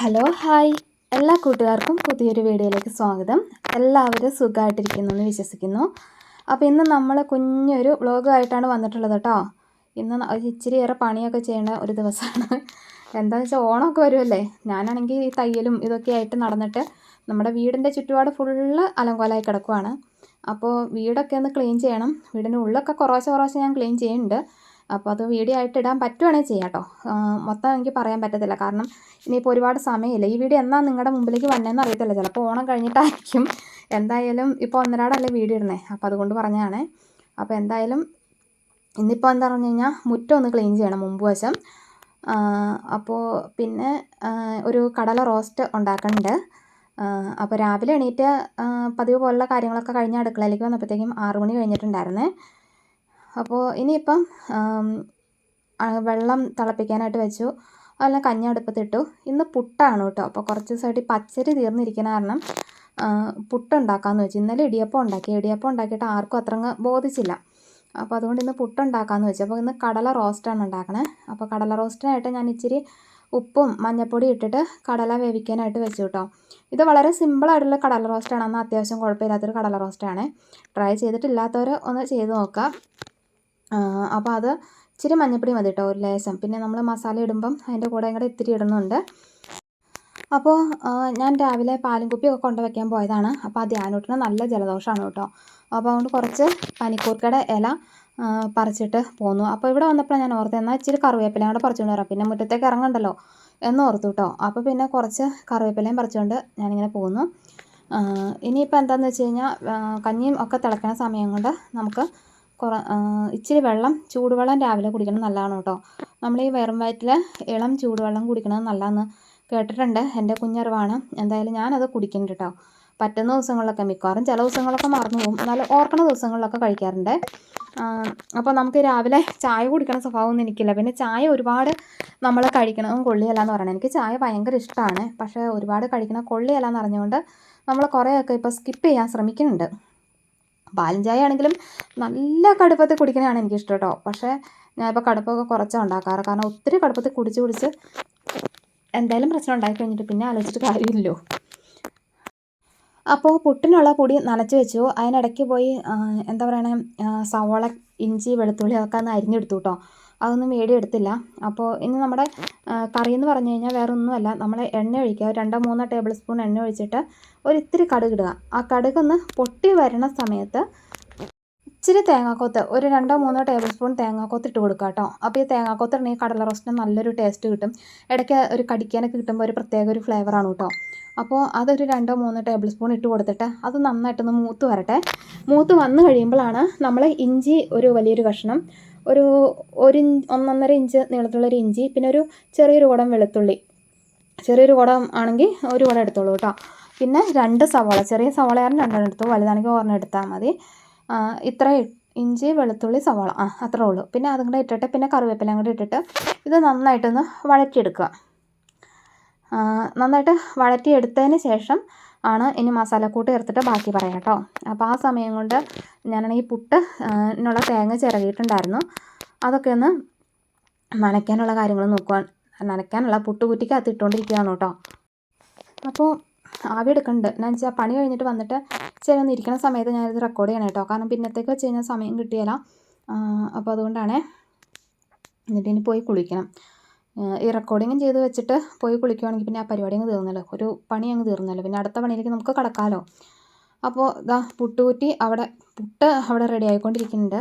Hello hi. എല്ലാ കൂട്ടുകാർക്കും പുതിയൊരു വീഡിയോയിലേക്ക് സ്വാഗതം. എല്ലാവരും സുഖമായിട്ടിരിക്കുന്നു എന്ന് വിശ്വസിക്കുന്നു. അപ്പോൾ ഇന്ന് നമ്മൾ കുഞ്ഞൊരു വ്ളോഗായിട്ടാണ് വന്നിട്ടുള്ളത് കേട്ടോ. ഇന്ന് ഇച്ചിരിയേറെ പണിയൊക്കെ ചെയ്യേണ്ട ഒരു ദിവസമാണ്. എന്താണെന്ന് വെച്ചാൽ ഓണമൊക്കെ വരുമല്ലേ? ഞാനാണെങ്കിൽ ഈ തയ്യലും ഇതൊക്കെ ആയിട്ട് നടന്നിട്ട് നമ്മുടെ വീടിന്റെ ചുറ്റുപാട് ഫുള്ള് അലങ്കോലമായി കിടക്കുവാണ്. അപ്പോൾ വീടൊക്കെ ഒന്ന് ക്ലീൻ ചെയ്യണം. വീടിന്റെ ഉള്ളൊക്കെ കുറേശ്ശെ കുറേശ്ശെ ഞാൻ ക്ലീൻ ചെയ്യുന്നുണ്ട്. അപ്പോൾ അത് വീഡിയോ ആയിട്ട് ഇടാൻ പറ്റുവാണെങ്കിൽ ചെയ്യാം കേട്ടോ മൊത്തം എനിക്ക് പറയാൻ പറ്റത്തില്ല. കാരണം ഇനിയിപ്പോൾ ഒരുപാട് സമയമില്ല? ഈ വീഡിയോ എന്നാ നിങ്ങളുടെ മുമ്പിലേക്ക് വന്നതെന്ന് അറിയത്തില്ല. ചിലപ്പോൾ ഓണം കഴിഞ്ഞിട്ടായിരിക്കും. എന്തായാലും ഇപ്പോൾ ഒന്നരാടല്ലേ വീഡിയോ ഇടണേ അപ്പോൾ അതുകൊണ്ട് പറഞ്ഞതാണ്. അപ്പോൾ എന്തായാലും ഇന്നിപ്പോൾ എന്താ പറഞ്ഞു കഴിഞ്ഞാൽ മുറ്റം ഒന്ന് ക്ലീൻ ചെയ്യണം മുമ്പ് വശം. അപ്പോൾ പിന്നെ ഒരു കടല റോസ്റ്റ് ഉണ്ടാക്കുന്നുണ്ട് അപ്പോൾ രാവിലെ എണീറ്റ് പതിവ് പോലുള്ള കാര്യങ്ങളൊക്കെ കഴിഞ്ഞ് അടുക്കളയിലേക്ക് വന്നപ്പോഴത്തേക്കും ആറു മണി കഴിഞ്ഞിട്ടുണ്ടായിരുന്നേ. അപ്പോൾ ഇനിയിപ്പം വെള്ളം തിളപ്പിക്കാനായിട്ട് വെച്ചു. അതെല്ലാം കഞ്ഞി അടുപ്പത്തിട്ടു ഇന്ന് പുട്ടാണ് കേട്ടോ. അപ്പോൾ കുറച്ച് ദിവസമായിട്ട് പച്ചരി തീർന്നിരിക്കുന്ന കാരണം ആ, പുട്ട് ഉണ്ടാക്കാമെന്ന് വെച്ചു. ഇന്നലെ ഇടിയപ്പം ഉണ്ടാക്കി. ഇടിയപ്പം ഉണ്ടാക്കിയിട്ട് ആർക്കും അത്ര ബോധിച്ചില്ല. അപ്പോൾ അതുകൊണ്ട് ഇന്ന് പുട്ട് ഉണ്ടാക്കാമെന്ന് വെച്ചു. അപ്പോൾ ഇന്ന് കടല റോസ്റ്റാണ് ഉണ്ടാക്കണേ. അപ്പോൾ കടല റോസ്റ്റിനായിട്ട് ഞാൻ ഇച്ചിരി ഉപ്പും മഞ്ഞപ്പൊടി ഇട്ടിട്ട് കടല വേവിക്കാനായിട്ട് വെച്ചു കേട്ടോ. ഇത് വളരെ സിമ്പിളായിട്ടുള്ള കടല റോസ്റ്റാണ്. എന്നാൽ അത്യാവശ്യം കുഴപ്പമില്ലാത്തൊരു കടല റോസ്റ്റാണ്. ട്രൈ ചെയ്തിട്ടില്ലാത്തവർ ഒന്ന് ചെയ്ത് നോക്കുക. അപ്പോൾ അത് ഇച്ചിരി മഞ്ഞൾപ്പൊടി മതി കേട്ടോ ഒരു ലേശം. പിന്നെ നമ്മൾ മസാല ഇടുമ്പം അതിന്റെ കൂടെ കൂടെ ഇത്തിരി ഇടുന്നുണ്ട്. അപ്പോൾ ഞാൻ രാവിലെ പാലും കുപ്പിയൊക്കെ കൊണ്ടുവയ്ക്കാൻ പോയതാണ്. അപ്പോൾ ആ ധ്യാനൂട്ടിന് നല്ല ജലദോഷമാണ് കേട്ടോ അപ്പോൾ അതുകൊണ്ട് കുറച്ച് പനിക്കൂർക്കയുടെ ഇല പറിച്ചിട്ട് പോന്നു. അപ്പോൾ ഇവിടെ വന്നപ്പോൾ ഞാൻ ഓർത്ത് എന്നാൽ ഇച്ചിരി കറിവേപ്പിലയും കൂടെ പറിച്ചുകൊണ്ട് വരാം. പിന്നെ മുറ്റത്തേക്ക് ഇറങ്ങണ്ടല്ലോ എന്ന് ഓർത്തു കേട്ടോ അപ്പോൾ പിന്നെ കുറച്ച് കറിവേപ്പിലയും പറിച്ചുകൊണ്ട് ഞാനിങ്ങനെ പോന്നു. ആ, ഇനിയിപ്പോൾ എന്താണെന്ന് വെച്ച് കഴിഞ്ഞാൽ കഞ്ഞിയും ഒക്കെ തിളയ്ക്കണ സമയം കൊണ്ട് നമുക്ക് കുറ ഇച്ചിരി വെള്ളം ചൂടുവെള്ളം രാവിലെ കുടിക്കണം നല്ലതാണ് കേട്ടോ. നമ്മൾ ഈ വെറും വയറ്റിൽ ഇളം ചൂടുവെള്ളം കുടിക്കണത് നല്ലതെന്ന് കേട്ടിട്ടുണ്ട്. എന്റെ കുഞ്ഞറിവാണ്. എന്തായാലും ഞാനത് കുടിക്കുന്നുണ്ട് കേട്ടോ. പറ്റുന്ന ദിവസങ്ങളിലൊക്കെ മിക്കവാറും ചില ദിവസങ്ങളൊക്കെ മറന്നു പോകും. എന്നാലും ഓർക്കണ ദിവസങ്ങളിലൊക്കെ കഴിക്കാറുണ്ട്. അപ്പോൾ നമുക്ക് രാവിലെ ചായ കുടിക്കണ സ്വഭാവമൊന്നും എനിക്കില്ല. പിന്നെ ചായ ഒരുപാട് നമ്മൾ കഴിക്കണം കൊള്ളിയല്ല എന്ന് പറയണം. എനിക്ക് ചായ ഭയങ്കര ഇഷ്ടമാണ്. പക്ഷേ ഒരുപാട് കഴിക്കണം കൊള്ളിയല്ല എന്ന് അറിഞ്ഞുകൊണ്ട് നമ്മൾ കുറേയൊക്കെ ഇപ്പോൾ സ്കിപ്പ് ചെയ്യാൻ ശ്രമിക്കുന്നുണ്ട്. പാലും ചായ ആണെങ്കിലും നല്ല കടുപ്പത്തിൽ കുടിക്കണതാണ് എനിക്കിഷ്ടം കേട്ടോ പക്ഷേ ഞാനിപ്പോൾ കടുപ്പൊക്കെ കുറച്ചാണ് ഉണ്ടാക്കാറ്. കാരണം ഒത്തിരി കടുപ്പത്തിൽ കുടിച്ച് കുടിച്ച് എന്തായാലും പ്രശ്നം ഉണ്ടാക്കി കഴിഞ്ഞിട്ട് പിന്നെ ആലോചിച്ചിട്ട് കാര്യമില്ലല്ലോ. അപ്പോൾ പുട്ടിനുള്ള പൊടി നനച്ച് വെച്ചു. അതിനിടയ്ക്ക് പോയി എന്താ പറയണേ സവോള ഇഞ്ചി വെളുത്തുള്ളി അതൊക്കെ ഒന്ന് അരിഞ്ഞെടുത്തു കേട്ടോ അതൊന്നും വേടിയെടുത്തില്ല അപ്പോൾ ഇനി നമ്മുടെ കറി എന്ന് പറഞ്ഞു കഴിഞ്ഞാൽ വേറെ ഒന്നുമല്ല നമ്മൾ എണ്ണ ഒഴിക്കുക. രണ്ടോ മൂന്നോ ടേബിൾ സ്പൂൺ എണ്ണ ഒഴിച്ചിട്ട് ഒരു ഇത്തിരി കടുക് ഇടുക ആ കടുകൊന്ന് പൊട്ടി വരണ സമയത്ത് ഇച്ചിരി തേങ്ങാക്കൊത്ത് ഒരു രണ്ടോ മൂന്നോ ടേബിൾ സ്പൂൺ തേങ്ങാക്കൊത്ത് ഇട്ട് കൊടുക്കുക കേട്ടോ. അപ്പോൾ ഈ തേങ്ങാക്കൊത്ത് ഇടണമെങ്കിൽ കടല റോസ്റ്റിന് നല്ലൊരു ടേസ്റ്റ് കിട്ടും. ഇടയ്ക്ക് ഒരു കടിക്കാനൊക്കെ കിട്ടുമ്പോൾ ഒരു പ്രത്യേക ഒരു ഫ്ലേവറാണ് കേട്ടോ. അപ്പോൾ അതൊരു രണ്ടോ മൂന്നോ ടേബിൾ സ്പൂൺ ഇട്ട് കൊടുത്തിട്ട് അത് നന്നായിട്ടൊന്ന് മൂത്ത് വരട്ടെ. മൂത്ത് വന്നു കഴിയുമ്പോഴാണ് നമ്മൾ ഇഞ്ചി ഒരു വലിയൊരു കഷ്ണം ഒരു ഒരു ഒന്നൊന്നര ഇഞ്ച് നീളത്തുള്ളൊരു ഇഞ്ചി പിന്നെ ഒരു ചെറിയൊരു കുടം വെളുത്തുള്ളി. ചെറിയൊരു കുടം ആണെങ്കിൽ ഒരു കുടം എടുത്തോളൂ കേട്ടോ പിന്നെ രണ്ട് സവാള ചെറിയ സവാളയാണ് രണ്ടെണ്ണം എടുത്തു വലുതാണെങ്കിൽ ഒരെണ്ണം എടുത്താൽ മതി. ഇത്ര ഇഞ്ചി വെളുത്തുള്ളി സവാള. ആ അത്രേ ഉള്ളൂ. പിന്നെ അതും കൂടെ ഇട്ടിട്ട് പിന്നെ കറിവേപ്പില കൂടെ ഇട്ടിട്ട് ഇത് നന്നായിട്ടൊന്ന് വഴറ്റിയെടുക്കുക. നന്നായിട്ട് വഴറ്റിയെടുത്തതിന് ശേഷം ആണ്. ഇനി മസാലക്കൂട്ട് ചേർത്തിട്ട് ബാക്കി പറയാം കേട്ടോ. അപ്പോൾ ആ സമയം കൊണ്ട് ഞാനാണെങ്കിൽ പുട്ട് എന്നുള്ള നുള്ള തേങ്ങ ചിരകിയിട്ടുണ്ടായിരുന്നു. അതൊക്കെ ഒന്ന് നനയ്ക്കാനുള്ള കാര്യങ്ങൾ നോക്കുവാൻ നനയ്ക്കാനുള്ള പുട്ട് കുറ്റിക്കകത്ത് ഇട്ടുകൊണ്ടിരിക്കുകയാണ് കേട്ടോ. അപ്പോൾ ആവി എടുക്കുന്നുണ്ട് എന്നാന്ന് വെച്ചാൽ പണി കഴിഞ്ഞിട്ട് വന്നിട്ട് ചില ഒന്ന് ഇരിക്കുന്ന സമയത്ത് ഞാനിത് റെക്കോർഡ് ചെയ്യണം കേട്ടോ. കാരണം പിന്നത്തേക്ക് വെച്ച് കഴിഞ്ഞാൽ സമയം കിട്ടിയല്ല അപ്പോൾ അതുകൊണ്ടാണ്. എന്നിട്ട് ഇനി പോയി കുളിക്കണം. ഈ റെക്കോർഡിങ്ങും ചെയ്ത് വെച്ചിട്ട് പോയി കുളിക്കുവാണെങ്കിൽ പിന്നെ ആ പരിപാടി അങ്ങ് തീർന്നല്ലോ. ഒരു പണി അങ്ങ് തീർന്നല്ലോ. പിന്നെ അടുത്ത പണിയിലേക്ക് നമുക്ക് കടക്കാമല്ലോ അപ്പോൾ ഇതാ പുട്ടുകുറ്റി അവിടെ പുട്ട് അവിടെ റെഡി ആയിക്കൊണ്ടിരിക്കുന്നുണ്ട്.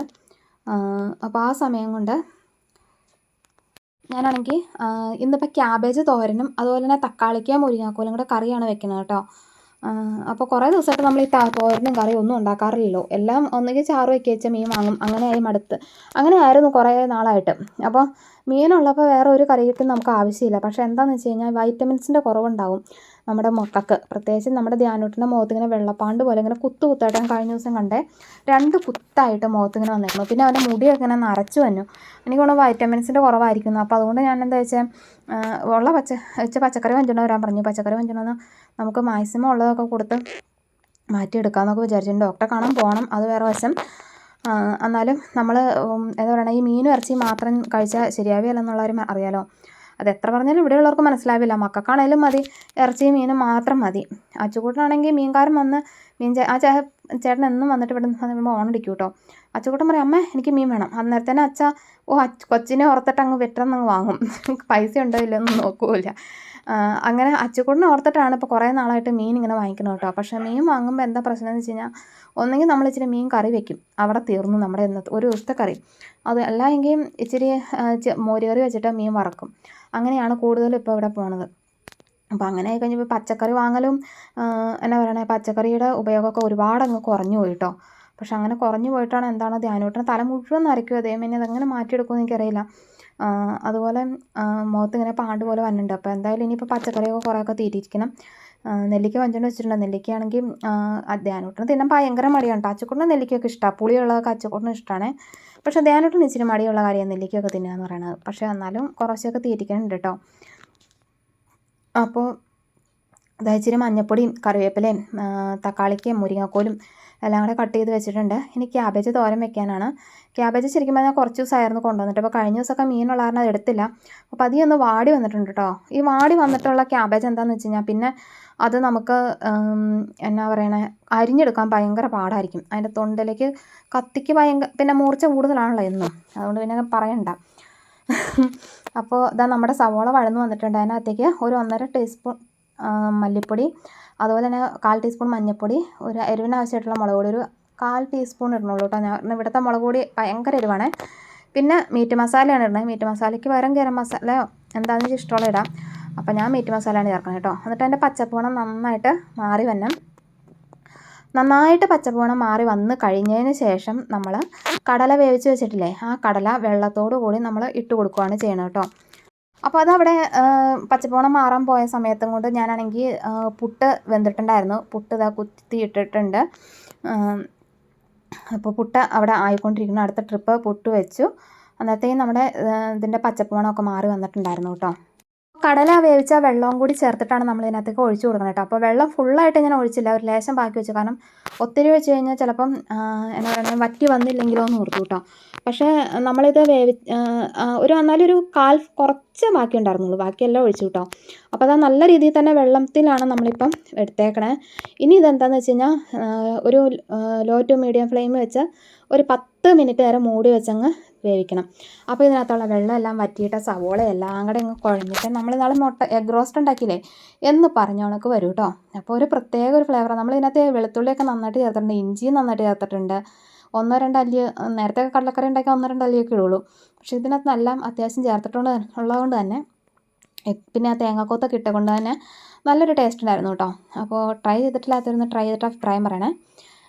അപ്പോൾ ആ സമയം കൊണ്ട് ഞാനാണെങ്കിൽ ഇന്നിപ്പോൾ ക്യാബേജ് തോരനും അതുപോലെ തന്നെ തക്കാളിക്ക മുരിങ്ങാക്കോലും കൂടെ കറിയാണ് വെക്കുന്നത് കേട്ടോ. അപ്പോൾ കുറേ ദിവസമായിട്ട് നമ്മൾ ഈ തോരനും കറിയും ഒന്നും ഉണ്ടാക്കാറില്ലല്ലോ. എല്ലാം ഒന്നുകിൽ ചാറ് വെക്കുക വെച്ച മീൻ വാങ്ങും അങ്ങനെ ആയി മടുത്ത്. അങ്ങനെ ആയിരുന്നു കുറേ നാളായിട്ട്. അപ്പോൾ മീനുള്ളപ്പോൾ വേറെ ഒരു കറിക്കും നമുക്ക് ആവശ്യമില്ല. പക്ഷേ എന്താണെന്ന് വെച്ച് കഴിഞ്ഞാൽ വൈറ്റമിൻസിന്റെ കുറവുണ്ടാവും. നമ്മുടെ മക്കൾക്ക് പ്രത്യേകിച്ച് നമ്മുടെ ധ്യാനൂട്ടിന്റെ മുഖത്ത് ഇങ്ങനെ വെള്ളപ്പാണ്ട് പോലെ ഇങ്ങനെ കുത്തു കുത്തായിട്ട് കഴിഞ്ഞ ദിവസം കണ്ടേ. രണ്ട് കുത്തായിട്ട് മുഖത്ത് ഇങ്ങനെ വന്നിരുന്നു. പിന്നെ അവന്റെ മുടിയൊക്കെ ഇങ്ങനെ നിറച്ച് വന്നു. എനിക്ക് വൈറ്റമിൻസിന്റെ കുറവായിരിക്കുന്നു. അപ്പോൾ അതുകൊണ്ട് ഞാൻ എന്താ വെച്ചാൽ ഉള്ള പച്ച വെച്ച പച്ചക്കറി വഞ്ചണ വരാൻ പറഞ്ഞു. പച്ചക്കറി വഞ്ചണമെന്ന് നമുക്ക് മാക്സിമം ഉള്ളതൊക്കെ കൊടുത്ത് മാറ്റിയെടുക്കാമെന്നൊക്കെ വിചാരിച്ചിട്ടുണ്ട് ഡോക്ടറെ കാണാൻ പോകണം അത് വേറെ വശം. എന്നാലും നമ്മൾ എന്താ പറയുക ഈ മീനും ഇറച്ചി മാത്രം കഴിച്ചാൽ ശരിയാവുകയല്ലെന്നുള്ളവരും അറിയാലോ. അത് എത്ര പറഞ്ഞാലും ഇവിടെയുള്ളവർക്ക് മനസ്സിലാവില്ല. മക്കൾക്കാണേലും മതി. ഇറച്ചിയും മീനും മാത്രം മതി. അച്ചുകൂട്ടനാണെങ്കിൽ മീൻകാരൻ വന്ന് മീൻ ആ ചേ ചേട്ടൻ എന്നും വന്നിട്ട് ഇവിടെ നിന്ന് ഓണടിക്കും കേട്ടോ. അച്ചുകൂട്ടൻ പറയും അമ്മ എനിക്ക് മീൻ വേണം. അന്നേരത്തേനെ അച്ഛ ഓ കൊച്ചിനെ ഓർത്തിട്ട് അങ്ങ് വെട്ടെന്നങ്ങ് വാങ്ങും. പൈസ ഉണ്ടോ ഇല്ലയൊന്നും നോക്കൂല അങ്ങനെ അച്ചുകൂടിനെ ഓർത്തിട്ടാണ് ഇപ്പോൾ കുറേ നാളായിട്ട് മീൻ ഇങ്ങനെ വാങ്ങിക്കുന്നത് കേട്ടോ. പക്ഷേ മീൻ വാങ്ങുമ്പോൾ എന്താ പ്രശ്നം എന്ന് വെച്ച് കഴിഞ്ഞാൽ ഒന്നെങ്കിൽ നമ്മൾ ഇച്ചിരി മീൻ കറി വെക്കും. അവിടെ തീർന്നു നമ്മുടെ ഇന്നത്തെ ഒരു ദിവസത്തെ കറി. അത് അല്ല എങ്കിൽ ഇച്ചിരി മോര് കറി വെച്ചിട്ട് മീൻ വറക്കും. അങ്ങനെയാണ് കൂടുതലും ഇപ്പോൾ ഇവിടെ പോണത്. അപ്പോൾ അങ്ങനെ ആയി കഴിഞ്ഞപ്പോൾ പച്ചക്കറി വാങ്ങലും എന്നാ പറയണേ പച്ചക്കറിയുടെ ഉപയോഗമൊക്കെ ഒരുപാട് അങ്ങ് കുറഞ്ഞു പോയി കേട്ടോ പക്ഷെ അങ്ങനെ കുറഞ്ഞു പോയിട്ടാണ് എന്താണ് ധ്യാനോട്ടം തല മുഴുവൻ നരയ്ക്കും അതേ അതെങ്ങനെ മാറ്റിയെടുക്കുമെന്ന് എനിക്കറിയില്ല. അതുപോലെ മുഖത്ത് ഇങ്ങനെ പാണ്ട് പോലെ വന്നിട്ടുണ്ട്. അപ്പോൾ എന്തായാലും ഇനിയിപ്പോൾ പച്ചക്കറിയൊക്കെ കുറേയൊക്കെ തീറ്റിരിക്കണം. നെല്ലിക്ക വഞ്ചോണ്ട് വെച്ചിട്ടുണ്ട്. നെല്ലിക്കയാണെങ്കിൽ ധ്യാനൂട്ടിന് തിന്നാൻ ഭയങ്കര മടിയാണ്. കേട്ടോ അച്ചക്കൂട്ടിന് നെല്ലിക്കയൊക്കെ ഇഷ്ടമാണ് പുളിയുള്ളതൊക്കെ അച്ചക്കൂട്ടിന് ഇഷ്ടമാണ് പക്ഷേ ധ്യാനൂട്ടിന് ഇച്ചിരി മടിയുള്ള കാര്യമാണ് നെല്ലിക്കയൊക്കെ തിന്നുക എന്ന് പറയുന്നത് പക്ഷേ എന്നാലും കുറച്ചൊക്കെ തീറ്റിക്കുന്നുണ്ട് കേട്ടോ അപ്പോൾ ഇച്ചിരി മഞ്ഞൾപ്പൊടിയും കറിവേപ്പിലയും തക്കാളിക്കയും മുരിങ്ങക്കോലും എല്ലാം കൂടെ കട്ട് ചെയ്ത് വെച്ചിട്ടുണ്ട്. ഇനി ക്യാബേജ് തോരൻ വെക്കാനാണ്. ക്യാബേജ് ശരിക്കും പറഞ്ഞാൽ കുറച്ച് ദിവസമായിരുന്നു കൊണ്ടുവന്നിട്ട്. അപ്പോൾ കഴിഞ്ഞ ദിവസമൊക്കെ മീനുള്ള കാരണം അത് എടുത്തില്ല. അപ്പോൾ അധികം ഒന്ന് വാടി വന്നിട്ടുണ്ട് കേട്ടോ ഈ വാടി വന്നിട്ടുള്ള ക്യാബേജ് എന്താണെന്ന് വെച്ച് കഴിഞ്ഞാൽ പിന്നെ അത് നമുക്ക് എന്നാ പറയണേ അരിഞ്ഞെടുക്കാൻ ഭയങ്കര പാടായിരിക്കും. അതിന്റെ തൊണ്ടിലേക്ക് കത്തിക്ക് ഭയങ്കര പിന്നെ മൂർച്ച കൂടുതലാണല്ലോ എന്നും. അതുകൊണ്ട് പിന്നെ പറയണ്ട. അപ്പോൾ ഇതാ നമ്മുടെ സവോള വഴന്നു വന്നിട്ടുണ്ട്. അതിനകത്തേക്ക് ഒരു ഒന്നര ടീസ്പൂൺ മല്ലിപ്പൊടി അതുപോലെ തന്നെ കാൽ ടീസ്പൂൺ മഞ്ഞൾപ്പൊടി ഒരു എരിവിന് ആവശ്യമായിട്ടുള്ള മുളക് പൊടി ഒരു കാൽ ടീസ്പൂൺ ഇടണുള്ളൂ കേട്ടോ. ഞാൻ ഇവിടുത്തെ മുളക് പൊടി ഭയങ്കര എരിവാണ്. പിന്നെ മീറ്റ് മസാലയാണ് ഇടുന്നത്. മീറ്റ് മസാലയ്ക്ക് പകരം ഗരം മസാല എന്താണെന്ന് വെച്ചാൽ ഇഷ്ടമുള്ള ഇടാം. അപ്പോൾ ഞാൻ മീറ്റ് മസാലയാണ് ചേർക്കുന്നത് കേട്ടോ. എന്നിട്ട് അതിന്റെ പച്ചപ്പുണം നന്നായിട്ട് മാറി വന്നു നന്നായിട്ട് പച്ചപ്പുണം മാറി വന്ന് കഴിഞ്ഞതിന് ശേഷം നമ്മൾ കടല വേവിച്ച് വെച്ചിട്ടില്ലേ ആ കടല വെള്ളത്തോടു കൂടി നമ്മൾ ഇട്ട് കൊടുക്കുകയാണ് ചെയ്യണം കേട്ടോ. അപ്പോൾ അതവിടെ പച്ചപ്പോണം മാറാൻ പോയ സമയത്തും കൊണ്ട് ഞാനാണെങ്കിൽ പുട്ട് വെന്തിട്ടുണ്ടായിരുന്നു. പുട്ട് ഇതാ കുത്തിയിട്ടിട്ടുണ്ട്. അപ്പോൾ പുട്ട് അവിടെ ആയിക്കൊണ്ടിരിക്കുന്നു. അടുത്ത ട്രിപ്പ് പുട്ട് വെച്ചു. അന്നത്തേക്കും നമ്മുടെ ഇതിന്റെ പച്ചപ്പോണമൊക്കെ മാറി വന്നിട്ടുണ്ടായിരുന്നു കേട്ടോ. കടല വേവിച്ച വെള്ളവും കൂടി ചേർത്തിട്ടാണ് നമ്മൾ ഇതിനകത്തേക്ക് ഒഴിച്ചു കൊടുക്കുന്നത് കേട്ടോ. അപ്പോൾ വെള്ളം ഫുള്ളായിട്ട് ഞാൻ ഒഴിച്ചില്ല. ഒരു ലേശം ബാക്കി വെച്ചു. കാരണം ഒത്തിരി വെച്ച് കഴിഞ്ഞാൽ ചിലപ്പം എന്താ പറയുക വറ്റി വന്നില്ലെങ്കിലോ എന്ന് ഓർത്തു കേട്ടോ. പക്ഷേ നമ്മളിത് വേവി ഒരു എന്നാലും ഒരു കാൽ കുറച്ച് ബാക്കി ഉണ്ടായിരുന്നുള്ളൂ. ബാക്കിയെല്ലാം ഒഴിച്ചു കേട്ടോ. അപ്പോൾ അത് നല്ല രീതിയിൽ തന്നെ വെള്ളത്തിലാണ് നമ്മളിപ്പം എടുത്തേക്കണേ. ഇനി ഇതെന്താണെന്ന് വെച്ച് കഴിഞ്ഞാൽ ഒരു ലോ ടു മീഡിയം ഫ്ലെയിം വെച്ച് ഒരു പത്ത് മിനിറ്റ് നേരം മൂടി വെച്ചങ്ങ് വേവിക്കണം. അപ്പോൾ ഇതിനകത്തുള്ള വെള്ളം എല്ലാം വറ്റിയിട്ട് സവോള എല്ലാം കൂടെ ഇങ്ങ് കുഴഞ്ഞിട്ട് നമ്മൾ നാളെ മുട്ട എഗ് റോസ്റ്റ് ഉണ്ടാക്കിയില്ലേ? എന്ന് പറഞ്ഞ കണക്ക് വരും കേട്ടോ അപ്പോൾ ഒരു പ്രത്യേക ഒരു ഫ്ലേവർ നമ്മൾ ഇതിനകത്ത് വെളുത്തുള്ളിയൊക്കെ നന്നായിട്ട് ചേർത്തിട്ടുണ്ട് ഇഞ്ചിയും നന്നായിട്ട് ചേർത്തിട്ടുണ്ട്. ഒന്നോ രണ്ടോ അല്ലി നേരത്തെ കടലക്കറി ഉണ്ടാക്കി ഒന്നോ രണ്ടോ അല്ലിയൊക്കെ ഇടുള്ളൂ. പക്ഷേ ഇതിനകത്ത് നല്ല അത്യാവശ്യം ചേർത്തിട്ടുണ്ട് ഉള്ളതുകൊണ്ട് തന്നെ പിന്നെ ആ തേങ്ങാക്കൊത്തൊക്കെ ഇട്ടുകൊണ്ട് തന്നെ നല്ലൊരു ടേസ്റ്റ് ഉണ്ടായിരുന്നു കേട്ടോ അപ്പോൾ ട്രൈ ചെയ്തിട്ടില്ലാത്തവരൊന്ന് ട്രൈ ചെയ്തിട്ട് അഭിപ്രായം പറയണേ.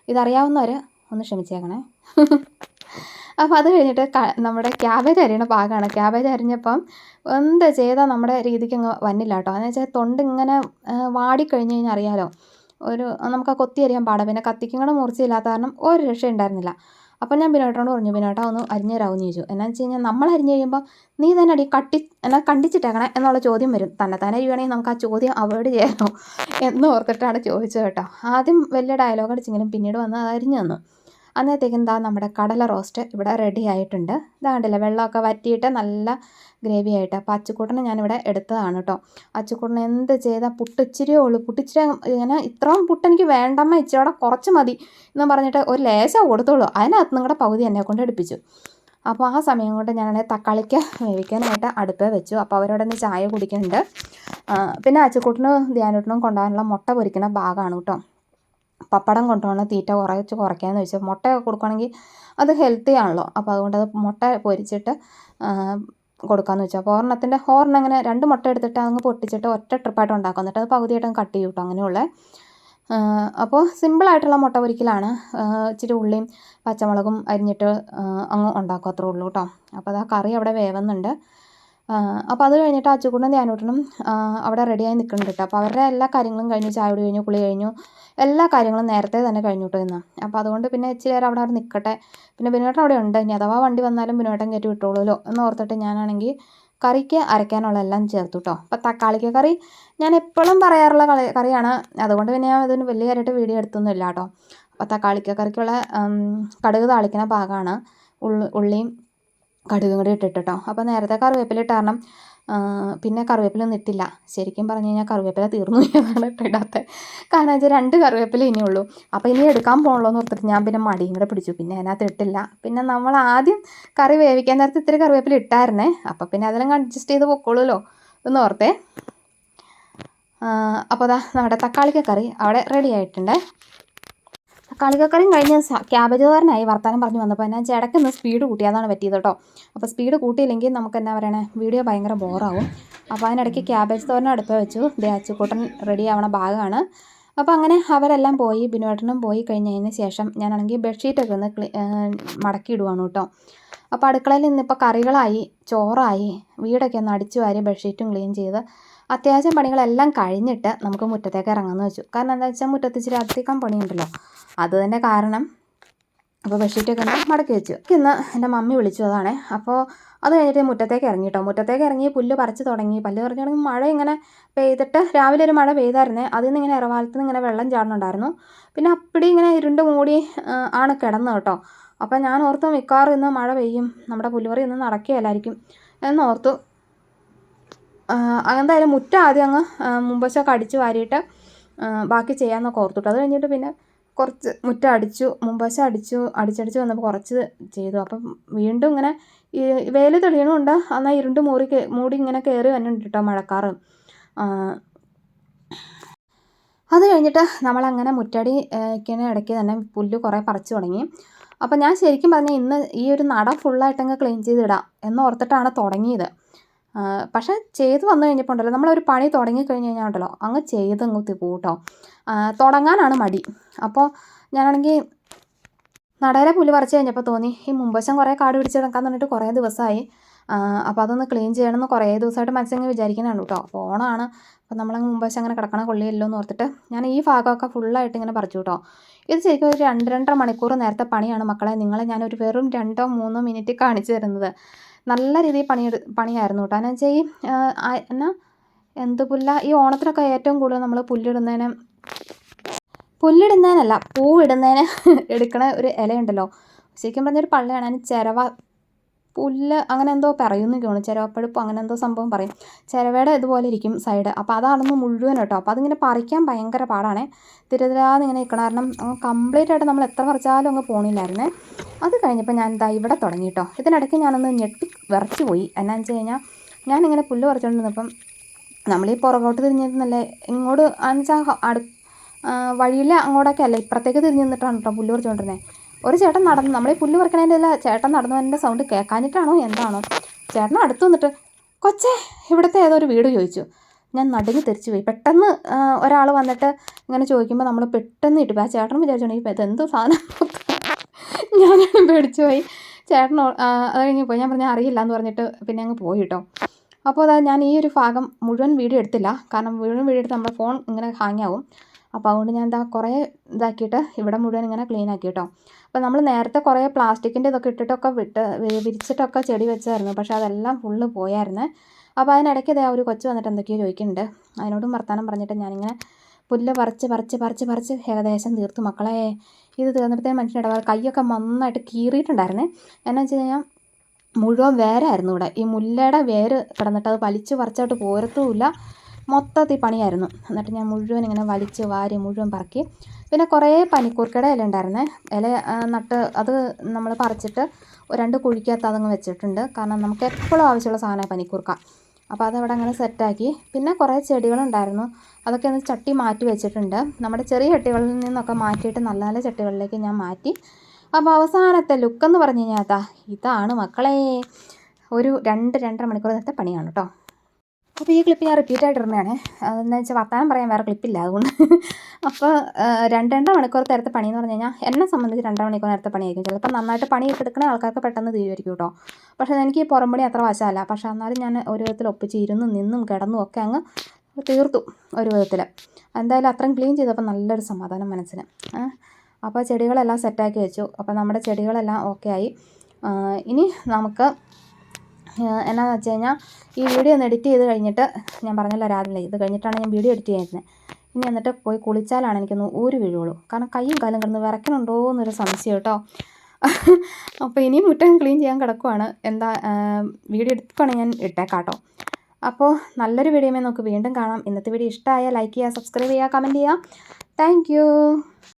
ഇതറിയാവുന്നവർ ഒന്ന് ക്ഷമിച്ചേക്കണേ. അപ്പോൾ അത് കഴിഞ്ഞിട്ട് നമ്മുടെ ക്യാബേജ് അരിയണ പാകമാണ് ക്യാബേജ് അരിഞ്ഞപ്പം എന്ത് ചെയ്താൽ നമ്മുടെ രീതിക്ക് അങ്ങ് വന്നില്ല കേട്ടോ എന്ന് വെച്ചാൽ തൊണ്ട് ഇങ്ങനെ വാടിക്കഴിഞ്ഞ് കഴിഞ്ഞാൽ അറിയാലോ. ഒരു നമുക്ക് ആ കൊത്തി അരിയാൻ പാടാം. പിന്നെ കത്തിക്കും കൂടെ മുറിച്ചില്ലാത്ത കാരണം ഒരു രക്ഷ ഉണ്ടായിരുന്നില്ല. അപ്പം ഞാൻ ബിനോട്ടോട് പറഞ്ഞു ബിനോട്ടാ ഒന്ന് അരിഞ്ഞു തരാമെന്ന് ചോദിച്ചു എന്നാന്ന് വെച്ച് കഴിഞ്ഞാൽ നമ്മൾ അരിഞ്ഞു കഴിയുമ്പോൾ നീ തന്നെ അടി കട്ടി എന്നാൽ കണ്ടിച്ചിട്ടേക്കണേ എന്നുള്ള ചോദ്യം വരും. തന്നെ തന്നെ അരിയുവാണെങ്കിൽ നമുക്ക് ആ ചോദ്യം അവോയ്ഡ് ചെയ്യാമോ എന്ന് ഓർത്തിട്ടാണ് ചോദിച്ചത് കേട്ടോ. ആദ്യം വലിയ ഡയലോഗ് അടിച്ചെങ്കിലും പിന്നീട് വന്ന് അത് അരിഞ്ഞു തന്നു. അന്നത്തേക്ക് എന്താ നമ്മുടെ കടല റോസ്റ്റ് ഇവിടെ റെഡി ആയിട്ടുണ്ട്. ഇതാ കണ്ടില്ല വെള്ളമൊക്കെ വറ്റിയിട്ട് നല്ല ഗ്രേവി ആയിട്ട്. അപ്പോൾ അച്ചുക്കൂട്ടനെ ഞാനിവിടെ എടുത്തതാണ് കേട്ടോ അച്ചുക്കൂട്ടൻ എന്ത് ചെയ്താൽ പുട്ടിച്ചിരിയേ ഉള്ളൂ. പുട്ടിച്ചിരി ഇങ്ങനെ ഇത്രയും പുട്ട് എനിക്ക് വേണ്ടമ്മ ഇച്ചിരി കുറച്ച് മതി എന്ന് പറഞ്ഞിട്ട് ഒരു ലേശം കൊടുത്തോളൂ. അതിനകത്ത് നിങ്ങളുടെ പകുതി എന്നെ കൊണ്ട് എടുപ്പിച്ചു. അപ്പോൾ ആ സമയം കൊണ്ട് ഞാനാണെങ്കിൽ തക്കാളിക്ക് വേവിക്കാനായിട്ട് അടുപ്പേ വെച്ചു. അപ്പോൾ അവരോട് നിന്ന് ചായ കുടിക്കുന്നുണ്ട് പിന്നെ അച്ചുക്കൂട്ടിന് ധ്യാനൂട്ടിനും കൊണ്ടുപോകാനുള്ള മുട്ട പൊരിക്കുന്ന ഭാഗമാണ് കേട്ടോ പപ്പടം കൊണ്ടുപോകണ തീറ്റ കുറച്ച് കുറയ്ക്കാമെന്ന് വെച്ചാൽ മുട്ടയൊക്കെ കൊടുക്കുകയാണെങ്കിൽ അത് ഹെൽത്തി ആണല്ലോ. അപ്പോൾ അതുകൊണ്ട് അത് മുട്ട പൊരിച്ചിട്ട് കൊടുക്കാമെന്ന് വെച്ചാൽ അപ്പോൾ ഒരെണ്ണത്തിന്റെ ഒരെണ്ണം അങ്ങനെ രണ്ട് മുട്ട എടുത്തിട്ട് അങ്ങ് പൊട്ടിച്ചിട്ട് ഒറ്റ ട്രിപ്പായിട്ട് ഉണ്ടാക്കും. എന്നിട്ട് അത് പകുതിയായിട്ട് കട്ട് ചെയ്യും കേട്ടോ അങ്ങനെയുള്ള അപ്പോൾ സിമ്പിളായിട്ടുള്ള മുട്ട പൊരിക്കലാണ്. ഇച്ചിരി ഉള്ളിയും പച്ചമുളകും അരിഞ്ഞിട്ട് അങ്ങ് ഉണ്ടാക്കും അത്രേ ഉള്ളൂ കേട്ടോ അപ്പോൾ അത് ആ കറി അവിടെ വേവുന്നുണ്ട്. അപ്പോൾ അത് കഴിഞ്ഞിട്ട് അച്ചുകൂട്ടനും ധ്യാനൂട്ടനും അവിടെ റെഡിയായി നിൽക്കുന്നുണ്ട് കേട്ടോ. അപ്പോൾ അവരുടെ എല്ലാ കാര്യങ്ങളും കഴിഞ്ഞു ചായ കുടി കഴിഞ്ഞു കുളി കഴിഞ്ഞു. എല്ലാ കാര്യങ്ങളും നേരത്തെ തന്നെ കഴിഞ്ഞു എന്ന് അപ്പോൾ അതുകൊണ്ട് പിന്നെ ഇച്ചിരി നേരം അവിടെ അവിടെ നിൽക്കട്ടെ പിന്നെ ബിനുവേട്ടൻ അവിടെ ഉണ്ട്. ഇനി അഥവാ വണ്ടി വന്നാലും ബിനുവേട്ടൻ കയറ്റി വിട്ടോളൂല്ലോ എന്ന് ഓർത്തിട്ട് ഞാനാണെങ്കിൽ കറിക്ക് അരയ്ക്കാനുള്ള എല്ലാം ചേർത്തു കേട്ടോ. അപ്പോൾ തക്കാളിക്ക കറി ഞാൻ എപ്പോഴും പറയാറുള്ള കളി കറിയാണ്. അതുകൊണ്ട് പിന്നെ ഞാൻ അതിന് വലിയ കാര്യമായിട്ട് വീഡിയോ എടുത്തൊന്നുമില്ല കേട്ടോ. അപ്പോൾ തക്കാളിക്ക കറിക്കുള്ള കടുക് താളിക്കുന്ന ഭാഗമാണ് ഉള്ളി ഉള്ളിയും കടുകും കൂടി ഇട്ടിട്ട് അപ്പോൾ നേരത്തെ കറിവേപ്പില ഇട്ട കാരണം കറിവേപ്പില പിന്നെ കറിവേപ്പിലൊന്നും ഇട്ടില്ല. ശരിക്കും പറഞ്ഞു കഴിഞ്ഞാൽ കറിവേപ്പില തീർന്നു എന്നാണ് ഇടാത്തത് കാരണം വെച്ചാൽ രണ്ട് കറിവേപ്പില ഇനിയുള്ളൂ അപ്പോൾ ഇനി എടുക്കാൻ പോകണല്ലോ എന്ന് ഓർത്തിട്ട് ഞാൻ പിന്നെ മടിയും കൂടെ പിടിച്ചു. പിന്നെ അതിനകത്ത് ഇട്ടില്ല. പിന്നെ നമ്മൾ ആദ്യം കറി വേവിക്കാൻ നേരത്തെ ഇത്തിരി കറിവേപ്പില ഇട്ടായിരുന്നേ. അപ്പോൾ പിന്നെ അതെല്ലാം അഡ്ജസ്റ്റ് ചെയ്ത് പൊക്കോളൂല്ലോ എന്ന് ഓർത്തേ. അപ്പോൾ അതാ നമ്മുടെ തക്കാളിക്ക കറി അവിടെ റെഡി ആയിട്ടുണ്ട്. തക്കാളിക്കറിയും കഴിഞ്ഞ് ക്യാബേജുകാരനായി വർത്താനം പറഞ്ഞു വന്നപ്പോൾ ഞാൻ ചിടക്കുന്ന സ്പീഡ് കൂട്ടി അതാണ് പറ്റിയത് കേട്ടോ അപ്പോൾ സ്പീഡ് കൂട്ടിയില്ലെങ്കിൽ നമുക്ക് എന്നാ പറയണേ വീഡിയോ ഭയങ്കര ബോറാവും അപ്പോൾ അതിനിടയ്ക്ക് ക്യാബേജ് തോരൻ അടുപ്പ് വെച്ചു. ദേ അച്ചുക്കൂട്ടൻ റെഡി ആവണ ഭാഗമാണ് അപ്പോൾ അങ്ങനെ അവരെല്ലാം പോയി ബിനുവേട്ടനും പോയി കഴിഞ്ഞതിന് ശേഷം ഞാനാണെങ്കിൽ ബെഡ്ഷീറ്റൊക്കെ ഒന്ന് ക്ലീ മടക്കി ഇടുവാണ് കേട്ടോ അപ്പോൾ അടുക്കളയിൽ ഇന്നിപ്പോൾ കറികളായി ചോറായി വീടൊക്കെ ഒന്ന് അടിച്ചു വാരി ബെഡ്ഷീറ്റും ക്ലീൻ ചെയ്ത് അത്യാവശ്യം പണികളെല്ലാം കഴിഞ്ഞിട്ട് നമുക്ക് മുറ്റത്തേക്ക് ഇറങ്ങാമെന്ന് വെച്ചു. കാരണം എന്താ വെച്ചാൽ മുറ്റത്ത് ഇച്ചിരി അധികം പണിയുണ്ടല്ലോ. അത് തന്നെ കാരണം. അപ്പോൾ ബെഡ്ഷീറ്റൊക്കെ ഒന്ന് മടക്കി വെച്ചു. ഇന്ന് എന്റെ മമ്മി വിളിച്ചു അതാണേ. അപ്പോൾ അത് കഴിഞ്ഞിട്ട് മുറ്റത്തേക്ക് ഇറങ്ങി കേട്ടോ മുറ്റത്തേക്ക് ഇറങ്ങി പുല്ല് പറിച്ച് തുടങ്ങി. പല്ല് പറിച്ച് മഴ ഇങ്ങനെ പെയ്തിട്ട് രാവിലെ ഒരു മഴ പെയ്തായിരുന്നേ. അതിൽ നിന്ന് ഇങ്ങനെ ഇറവാലത്ത് നിന്ന് ഇങ്ങനെ വെള്ളം ചാടുന്നുണ്ടായിരുന്നു. പിന്നെ അപ്പടി ഇങ്ങനെ ഇരുണ്ട് മൂടി ആണ് കിടന്നത് കേട്ടോ അപ്പം ഞാൻ ഓർത്തു മിക്കവാറും ഇന്ന് മഴ പെയ്യും. നമ്മുടെ പുല്ലുപറി ഇന്ന് നടക്കുകയല്ലായിരിക്കും എന്നോർത്തു എന്തായാലും മുറ്റം ആദ്യം അങ്ങ് മുമ്പശൊക്കെ അടിച്ച് വാരിയിട്ട് ബാക്കി ചെയ്യാമെന്നൊക്കെ ഓർത്തുട്ടോ അത് കഴിഞ്ഞിട്ട് പിന്നെ കുറച്ച് മുറ്റം അടിച്ചു അടിച്ചു അടിച്ചടിച്ച് വന്നപ്പോൾ കുറച്ച് ചെയ്തു. അപ്പം വീണ്ടും ഇങ്ങനെ ഈ തെളിയണമുണ്ട് എന്നാൽ ഇരുണ്ട് മൂറി മൂടി ഇങ്ങനെ കയറി വന്നിട്ടുണ്ട് കേട്ടോ മഴക്കാറ്. അത് കഴിഞ്ഞിട്ട് നമ്മളങ്ങനെ മുറ്റടി ഇങ്ങനെ ഇടയ്ക്ക് തന്നെ പുല്ല് കുറേ പറിച്ചു തുടങ്ങി. അപ്പോൾ ഞാൻ ശരിക്കും പറഞ്ഞാൽ ഇന്ന് ഈ ഒരു നട ഫുള്ളായിട്ടങ്ങ് ക്ലീൻ ചെയ്തിടാം എന്നോർത്തിട്ടാണ് തുടങ്ങിയത്. പക്ഷേ ചെയ്ത് വന്നു കഴിഞ്ഞപ്പോൾ ഉണ്ടല്ലോ നമ്മളൊരു പണി തുടങ്ങി കഴിഞ്ഞ് കഴിഞ്ഞാൽ ഉണ്ടല്ലോ അങ്ങ് ചെയ്തങ്ങ് കൂട്ടോ. തുടങ്ങാനാണ് മടി. അപ്പോൾ ഞാനാണെങ്കിൽ നടയിലെ പുല്ല് പറിച്ച് കഴിഞ്ഞപ്പോൾ തോന്നി ഈ മുമ്പശം കുറേ കാട് പിടിച്ച് കിടക്കാൻ പറഞ്ഞിട്ട് കുറേ ദിവസമായി അപ്പോൾ അതൊന്ന് ക്ലീൻ ചെയ്യണമെന്ന് കുറേ ദിവസമായിട്ട് മനസ്സിങ്ങനെ വിചാരിക്കുന്നതാണ് കേട്ടോ. അപ്പോൾ ഓണമാണ് അപ്പോൾ നമ്മളങ്ങ് മുമ്പശം അങ്ങനെ കിടക്കണ കൊള്ളിയല്ലോ എന്ന് ഓർത്തിട്ട് ഞാൻ ഈ ഭാഗമൊക്കെ ഫുള്ളായിട്ട് ഇങ്ങനെ പറിച്ചു കേട്ടോ. ഇത് ശരിക്കും ഒരു രണ്ട് രണ്ടര മണിക്കൂർ നേരത്തെ പണിയാണ് മക്കളെ. നിങ്ങളെ ഞാനൊരു വെറും രണ്ടോ മൂന്നോ മിനിറ്റ് കാണിച്ചു തരുന്നത്. നല്ല രീതിയിൽ പണിയെടു പണിയായിരുന്നു കേട്ടോ. എന്നു വെച്ചാൽ ഈ എന്നാ എന്ത് പുല്ല ഈ ഓണത്തിനൊക്കെ ഏറ്റവും കൂടുതൽ നമ്മൾ പുല്ലിടുന്നതിന് പുല്ലിടുന്നതിനല്ല പൂവിടുന്നതിന് എടുക്കണ ഒരു ഇലയുണ്ടല്ലോ. ശരിക്കും പറഞ്ഞൊരു പള്ളയാണ്. അതിന് ചിരവ പുല്ല് അങ്ങനെ എന്തോ പറയുന്നു തോന്നുന്നു ചിരവപ്പഴുപ്പ് അങ്ങനെ എന്തോ സംഭവം പറയും. ചിരവയുടെ ഇതുപോലെ ഇരിക്കും സൈഡ് അപ്പോൾ അതാണെന്ന് മുഴുവൻ കേട്ടോ. അപ്പോൾ അതിങ്ങനെ പറിക്കാൻ ഭയങ്കര പാടാണേ. തിരുതിരാന്ന് ഇങ്ങനെ നിൽക്കണം കാരണം കംപ്ലീറ്റ് ആയിട്ട് നമ്മൾ എത്ര പറിച്ചാലും അങ്ങ് പോണില്ലായിരുന്നേ. അത് കഴിഞ്ഞപ്പോൾ ഞാൻ ഇതാ ഇവിടെ തുടങ്ങി കേട്ടോ. ഇതിനിടയ്ക്ക് ഞാനൊന്ന് ഞെട്ടി വിറച്ച് പോയി. എന്നാന്ന് വെച്ച് കഴിഞ്ഞാൽ ഞാനിങ്ങനെ പുല്ല് പറിച്ചുകൊണ്ടിരുന്നപ്പം നമ്മൾ ഈ പുറകോട്ട് തിരിഞ്ഞിരുന്നല്ലേ? ഇങ്ങോട്ട് എന്നുവെച്ചാൽ അടു വഴിയിലെ അങ്ങോട്ടൊക്കെ അല്ല? ഇപ്പുറത്തേക്ക് തിരിഞ്ഞിരുന്നിട്ടാണ് കേട്ടോ പുല്ല് പറിച്ചുകൊണ്ടിരുന്നത് ഒരു ചേട്ടൻ നടന്നു. നമ്മളീ പുല്ല് പറിക്കണതിന്റെ അല്ല ചേട്ടൻ നടന്നതിന്റെ സൗണ്ട് കേൾക്കാനിട്ടാണോ എന്താണോ? ചേട്ടൻ അടുത്ത് വന്നിട്ട് കൊച്ചേ ഇവിടുത്തെ ഏതോ ഒരു വീട് ചോദിച്ചു. ഞാൻ നടുങ്ങി തിരിച്ചു പോയി. പെട്ടെന്ന് ഒരാൾ വന്നിട്ട് ഇങ്ങനെ ചോദിക്കുമ്പോൾ നമ്മൾ പെട്ടെന്ന് ഇട്ടു. ആ ചേട്ടൻ വിചാരിച്ചോണ്ടെങ്കിൽ ഇതെന്തോ സാധനം? ഞാനാണ് പേടിച്ചു പോയി. ചേട്ടൻ അത് കഴിഞ്ഞ് പോയി. ഞാൻ പറഞ്ഞാൽ അറിയില്ല എന്ന് പറഞ്ഞിട്ട് പിന്നെ അങ്ങ് പോയി കേട്ടോ. അപ്പോൾ അതായത് ഞാൻ ഈ ഒരു ഭാഗം മുഴുവൻ വീഡിയോ എടുത്തില്ല. കാരണം മുഴുവൻ വീഡിയോ എടുത്ത് നമ്മുടെ ഫോൺ ഇങ്ങനെ ഹാങ് ആവും. അപ്പോൾ അതുകൊണ്ട് ഞാൻ എന്താ കുറേ ഇതാക്കിയിട്ട് ഇവിടെ മുഴുവൻ ഇങ്ങനെ ക്ലീൻ ആക്കി കേട്ടോ. അപ്പോൾ നമ്മൾ നേരത്തെ കുറേ പ്ലാസ്റ്റിക്കിന്റെ ഇതൊക്കെ ഇട്ടിട്ടൊക്കെ വിട്ട് വിരിച്ചിട്ടൊക്കെ ചെടി വെച്ചായിരുന്നു. പക്ഷേ അതെല്ലാം ഫുള്ള് പോയായിരുന്നു. അപ്പോൾ അതിനിടയ്ക്ക് ഇതേ ഒരു കൊച്ചു വന്നിട്ട് എന്തൊക്കെയോ ചോദിക്കുന്നുണ്ട്. അതിനോടും വർത്താനം പറഞ്ഞിട്ട് ഞാനിങ്ങനെ പുല്ല് പറിച്ച് പറിച്ച് പറിച്ച് പറിച്ച് ഏകദേശം തീർത്തു. മക്കളെ ഇത് തീർന്നിടത്തേ മനുഷ്യന്റെ ഇടപാട് കൈയൊക്കെ നന്നായിട്ട് കീറിയിട്ടുണ്ടായിരുന്നേ. എന്നാ വെച്ച് കഴിഞ്ഞാൽ മുഴുവൻ വേരായിരുന്നു ഇവിടെ. ഈ മുല്ലയുടെ വേര് കിടന്നിട്ട് അത് വലിച്ചു പറിച്ചോട്ട് പോരത്തുമില്ല. മൊത്തത്തിൽ പണിയായിരുന്നു. എന്നിട്ട് ഞാൻ മുഴുവൻ ഇങ്ങനെ വലിച്ച് വാരി മുഴുവൻ പറക്കി. പിന്നെ കുറേ പനിക്കൂർക്കയുടെ ഇല ഉണ്ടായിരുന്നേ. ഇല നട്ട് അത് നമ്മൾ പറിച്ചിട്ട് രണ്ട് കുഴിക്കകത്ത് അതങ്ങ് വെച്ചിട്ടുണ്ട്. കാരണം നമുക്ക് എപ്പോഴും ആവശ്യമുള്ള സാധനമാണ് പനിക്കൂർക്ക. അപ്പോൾ അതവിടെ അങ്ങനെ സെറ്റാക്കി. പിന്നെ കുറേ ചെടികളുണ്ടായിരുന്നു. അതൊക്കെ ഒന്ന് ചട്ടി മാറ്റി വെച്ചിട്ടുണ്ട്. നമ്മുടെ ചെറിയ ചട്ടികളിൽ നിന്നൊക്കെ മാറ്റിയിട്ട് നല്ല നല്ല ചട്ടികളിലേക്ക് ഞാൻ മാറ്റി. അപ്പോൾ അവസാനത്തെ ലുക്കെന്ന് പറഞ്ഞു കഴിഞ്ഞാൽ ഇതാണ് മക്കളെ. ഒരു രണ്ട് രണ്ടര മണിക്കൂർ നേരത്തെ പണിയാണ് കേട്ടോ. അപ്പോൾ ഈ ക്ലിപ്പ് ഞാൻ റിപ്പീറ്റ് ആയിട്ട് ഇടുന്നതാണ് എന്ന് വെച്ചാൽ വർത്താനം പറയാൻ വേറെ ക്ലിപ്പില്ല അതുകൊണ്ട്. അപ്പോൾ രണ്ട് രണ്ടര മണിക്കൂർ നേരത്തെ പണി എന്ന് പറഞ്ഞു കഴിഞ്ഞാൽ എന്നെ സംബന്ധിച്ച് രണ്ടര മണിക്കൂർ നേരത്തെ പണിയായിരിക്കും. ചിലപ്പോൾ നന്നായിട്ട് പണിയൊക്കെ എടുക്കുന്ന ആൾക്കാർക്ക് പെട്ടെന്ന് തീരുമായിരിക്കും കേട്ടോ പക്ഷേ എനിക്ക് ഈ പുറം പണി അത്ര വശമല്ല. പക്ഷേ എന്നാലും ഞാൻ ഒരു വിധത്തിൽ ഒപ്പിച്ച് ഇരുന്നും നിന്നും കിടന്നും ഒക്കെ അങ്ങ് തീർത്തു ഒരു വിധത്തിൽ എന്തായാലും അത്രയും ക്ലീൻ ചെയ്തപ്പോൾ നല്ലൊരു സമാധാനം മനസ്സിന്. അപ്പോൾ ചെടികളെല്ലാം സെറ്റാക്കി വെച്ചു. അപ്പോൾ നമ്മുടെ ചെടികളെല്ലാം ഓക്കെ ആയി. ഇനി നമുക്ക് എന്നാന്ന് വെച്ച് കഴിഞ്ഞാൽ ഈ വീഡിയോ ഒന്ന് എഡിറ്റ് ചെയ്ത് കഴിഞ്ഞിട്ട് ഞാൻ പറഞ്ഞല്ലോ രാവിലെ ഇത് കഴിഞ്ഞിട്ടാണ് ഞാൻ വീഡിയോ എഡിറ്റ് ചെയ്തിരുന്നത് ഇനി എന്നിട്ട് പോയി കുളിച്ചാലാണ് എനിക്കൊന്ന് ഒരു വീഴുള്ളൂ. കാരണം കൈയും കാലും കിടന്ന് വിറയ്ക്കണുണ്ടോ എന്നൊരു സംശയം കേട്ടോ. അപ്പോൾ ഇനിയും മുറ്റം ക്ലീൻ ചെയ്യാൻ കിടക്കുവാണ്. എന്താ വീഡിയോ എടുക്കുകയാണ് ഞാൻ ഇട്ടേക്കാം കേട്ടോ അപ്പോൾ നല്ലൊരു വീഡിയോമേ നമുക്ക് വീണ്ടും കാണാം. ഇന്നത്തെ വീഡിയോ ഇഷ്ടമായ ലൈക്ക് ചെയ്യുക സബ്സ്ക്രൈബ് ചെയ്യുക കമന്റ് ചെയ്യുക. താങ്ക്